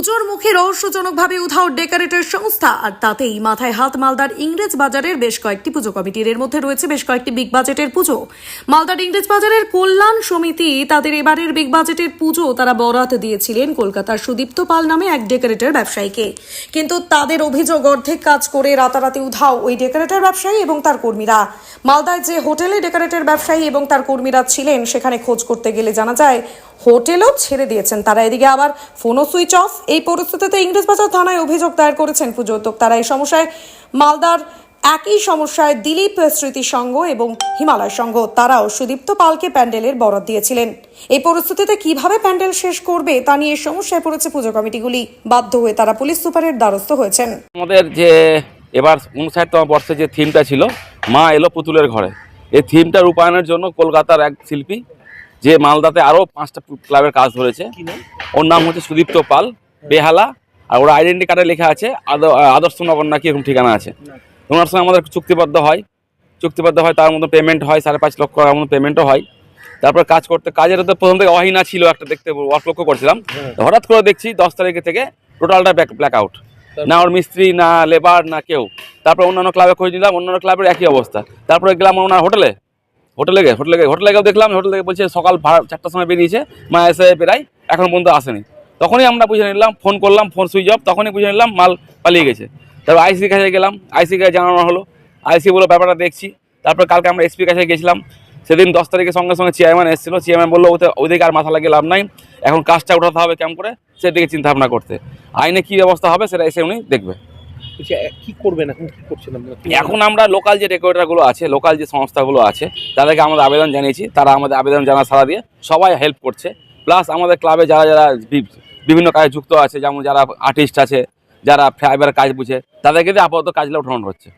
পুজোর মুখে রহস্যজনকভাবে উধাও ডেকোরেটর সংস্থা, আর তাতেই মাথায় হাত মালদার ইংরেজ বাজারের বেশ কয়েকটি পুজো কমিটির। এর মধ্যে রয়েছে বেশ কয়েকটি বিগ বাজেটের পুজো। মালদার ইংরেজ বাজারের কল্যাণ সমিতি তাদের এবারের বিগ বাজেটের পুজো তারা বরাত দিয়েছিলেন কলকাতার সুদীপ্ত পাল নামে এক ডেকোরেটর ব্যবসায়ীকে। কিন্তু তাদের অভিযোগ, অর্ধেক কাজ করে রাতারাতি উধাও ওই ডেকোরেটর ব্যবসায়ী এবং তার কর্মীরা। মালদায় যে হোটেলে ডেকোরেটর ব্যবসায়ী এবং তার কর্মীরা ছিলেন, সেখানে খোঁজ করতে গেলে জানা যায় হোটেলও ছেড়ে দিয়েছেন। তারা এদিকে আবার ফোনও সুইচ অফ। এই পরিস্থিতিতে ইংরেজবাজার থানায় অভিযোগ দায়ের করেছেন পুজো উদ্যোক্তারা। এই সমস্যায় মালদার একই সমস্যায় দিলীপ স্মৃতি সংঘ এবং হিমালয় সংঘ, তারাও সুদীপ্ত পালকে প্যান্ডেলের বরাদ দিয়েছিলেন। এই পরিস্থিতিতে কীভাবে প্যান্ডেল শেষ করবে তা নিয়ে সমস্যায় পড়েছে পুজো কমিটিগুলি। বাধ্য হয়ে তারা পুলিশ সুপারের দ্বারস্থ হয়েছেন। আমাদের যে এবার উনষাটতম বর্ষে যে থিমটা ছিল, মা এলো পুতুলের ঘরে। এই থিমটা রূপায়ণের জন্য কলকাতার এক শিল্পী যে মালদাতে আরও পাঁচটা ক্লাবের কাজ ধরেছে। ওর নাম হচ্ছে সুদীপ্ত পাল বেহালা আর ওর আইডেন্টি কার্ডে লেখা আছে আদ- আদর্শনগর নাকি এরকম ঠিকানা আছে। ওনার সঙ্গে আমাদের চুক্তিবদ্ধ হয়। চুক্তিবদ্ধ হয় তার মতো পেমেন্ট হয় সাড়ে পাঁচ লক্ষ টাকার মতো পেমেন্টও হয়। তারপর কাজ করতে কাজের তো প্রথম থেকে অহিনা ছিল একটা দেখতে ওয়ার্ক লক্ষ্য করছিলাম। হঠাৎ করে দেখছি দশ তারিখে থেকে টোটালটা ব্যাক ব্ল্যাক আউট না ওর মিস্ত্রি না লেবার না কেউ। তারপর অন্যান্য ক্লাবে খোঁজ নিলাম অন্যান্য ক্লাবের একই অবস্থা। তারপরে গেলাম ওনার হোটেলে হোটেলে গে হোটেলে গে হোটেলে গেও দেখলাম, হোটেল থেকে বলছে সকাল চারটার সময় বেরিয়েছে, মা এসে প্রায় এখন পর্যন্ত আসেনি। তখনই আমরা বুঝে নিলাম ফোন করলাম ফোন সুইচ অফ তখনই বুঝে নিলাম মাল পালিয়ে গেছে। তারপর আইসির কাছে গেলাম আইসি কাছে জানানো হলো। আইসি বলে ব্যাপারটা দেখছি। তারপর কালকে আমরা এসপির কাছে গেছিলাম। সেদিন দশ তারিখের সঙ্গে সঙ্গে চেয়ারম্যান এসেছিল। চেয়ারম্যান বলল, ওতে ওইদিকে আর মাথা লাগিয়ে লাভ নাই। এখন কাজটা উঠাতে হবে কেমন করে? সেদিকে চিন্তা ভাবনা করতে। আইনে কী ব্যবস্থা হবে সেটা এসে উনি দেখবে। বলছি, কি করবেন এখন কি করছেন এখন আমরা লোকাল যে ডেকোরেটারগুলো আছে লোকাল যে সংস্থাগুলো আছে তাদেরকে আমরা আবেদন জানিয়েছি। তারা আমাদের আবেদন জানা সারা দিয়ে সবাই হেল্প করছে। প্লাস আমাদের ক্লাবে যারা যারা বিভিন্ন কাজে যুক্ত আছে যেমন যারা আর্টিস্ট আছে যারা ফাইবার কাজ বুঝে তাদেরকে আপাতত কাজ উঠানো হচ্ছে।